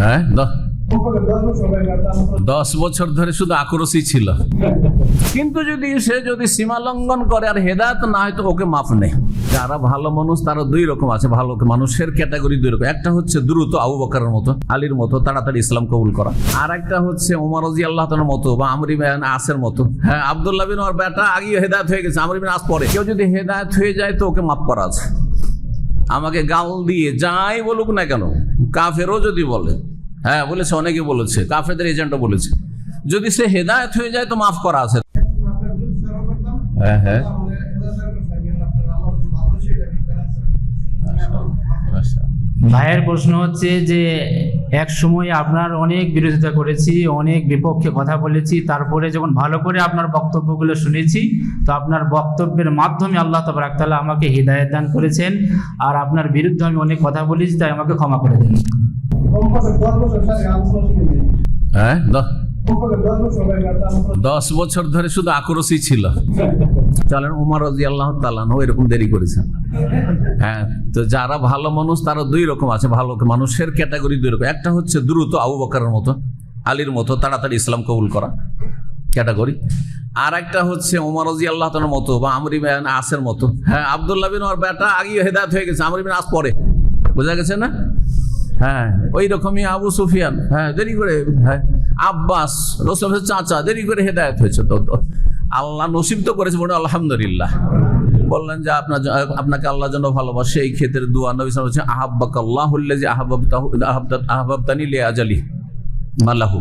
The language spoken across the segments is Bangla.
হ্যাঁ দশ বছর ধরে শুধু আক্রোশই ছিল। কিন্তু যদি সে যদি সীমা লঙ্ঘন করে আর হেদায়ত না হয় তো ওকে মাফ নেই। যারা ভালো মানুষ তারা দুই রকম আছে। ভালো মানুষের ক্যাটাগরি দুই রকম। একটা হচ্ছে দ্রুত আবু বকরের মতো আলীর মতো তাড়াতাড়ি ইসলাম কবুল করা। আর একটা হচ্ছে ওমর রাজি আল্লাহ মতো বা আমরি বিন আসের মতো। হ্যাঁ আব্দুল্লাহ বিন ওর বেটা আগে হেদায়ত হয়ে গেছে। আমরি বিন আস পরে। কেউ যদি হেদায়ত হয়ে যায় তো ওকে মাফ করা আছে। আমাকে গাল দিয়ে যাই বলুক না কেন কাফেরও যদি বলে হ্যাঁ বলেছে অনেকে বলেছে কাফেরদের এজেন্টও বলেছে। যদি সে হেদায়ত হয়ে যায় তো মাফ করা আছে। হ্যাঁ হ্যাঁ। ভাইয়ের প্রশ্ন হচ্ছে যে এক সময় আপনার অনেক বিরোধিতা করেছি অনেক বিপক্ষে কথা বলেছি তারপরে যখন ভালো করে আপনার বক্তব্যগুলো শুনেছি তো আপনার বক্তব্যের মাধ্যমে আল্লাহ তবরাকতাল্লাহ আমাকে হৃদায়ত দান করেছেন। আর আপনার বিরুদ্ধে আমি অনেক কথা বলেছি তাই আমাকে ক্ষমা করে দিন। হ্যাঁ দশ। বছর ধরে শুধু আক্রোশই ছিল। চলেন উমার রাজি আল্লাহ তালানো এরকম দেরি করেছেন। হ্যাঁ তো যারা ভালো মানুষ, তারা দুই রকম আছে। ভালো মানুষের ক্যাটাগরি দুই রকম। একটা হচ্ছে দ্রুত আবু বকারের মতো, আলীর মতো, তাড়াতাড়ি ইসলাম কবুল করা ক্যাটাগরি আর একটা হচ্ছে ওমারজি রাজি আল্লাহ মতো বা আমরি আসের মতো। হ্যাঁ আবদুল্লাহ বিন ওর বেটা আগে হেদায়ত হয়ে গেছে। আমরি বিন আস পরে। বোঝা গেছে না? হ্যাঁ। ওই রকমই আবু সুফিয়ান। হ্যাঁ দেরি করে হ্যাঁ। আব্বাস রসুলের চাচা দেরি করে হেদায়ত হয়েছে তো আল্লাহ নসিব তো করেছে বলে আলহামদুলিল্লাহ। বললেন যে আপনার আপনাকে আল্লাহ জন্য ভালোবাসে এই ক্ষেত্রে দোয়া নবী হচ্ছে আহাব্বাক আল্লাহ যে আহাব্বাবতাহু আহাব্বাত আহাব্বাতানি লি আজালি মাল্লাহু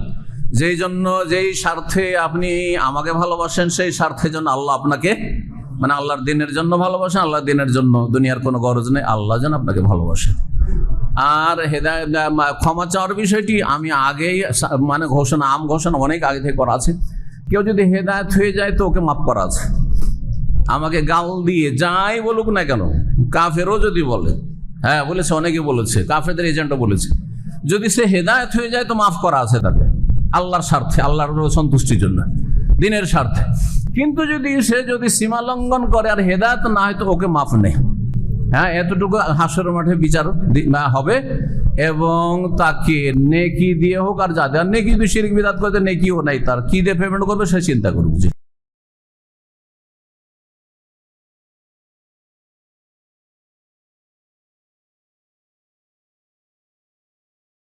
যেই জন্য যেই স্বার্থে আপনি আমাকে ভালোবাসেন সেই স্বার্থের জন্য আল্লাহ আপনাকে মানে আল্লাহর দিনের জন্য ভালোবাসেন আল্লাহর দিনের জন্য দুনিয়ার কোনো গরজ নেই আল্লাহ যেন আপনাকে ভালোবাসেন আর হেদায়ত ক্ষমা চাওয়ার বিষয়টি আমি আগেই মানে ঘোষণা, আম ঘোষণা অনেক আগে থেকে করা আছে। কেউ যদি হেদায়ত হয়ে যায় তো ওকে মাফ করা আছে। আমাকে গাল দিয়ে যাই বলুক না কেন, কাফেরও যদি বলে হ্যাঁ বলেছে, অনেকে বলেছে, কাফেরদের এজেন্টও বলেছে। যদি সে হেদায়ত হয়ে যায় তো মাফ করা আছে তাকে, আল্লাহর স্বার্থে, আল্লাহর সন্তুষ্টির জন্য, দিনের স্বার্থে। কিন্তু যদি সে যদি সীমা লঙ্ঘন করে আর হেদায়ত না হয় তো ওকে মাফ নেই। হ্যাঁ এতটুকু হাসর মাঠে বিচার হবে। এবং তাকে নেকি দিয়ে হোক আর যাদের নেকি যদি শিরিক বিদাত করতে নেকিও নাই, তার কি দিয়ে পেমেন্ট করবে সে চিন্তা করুক।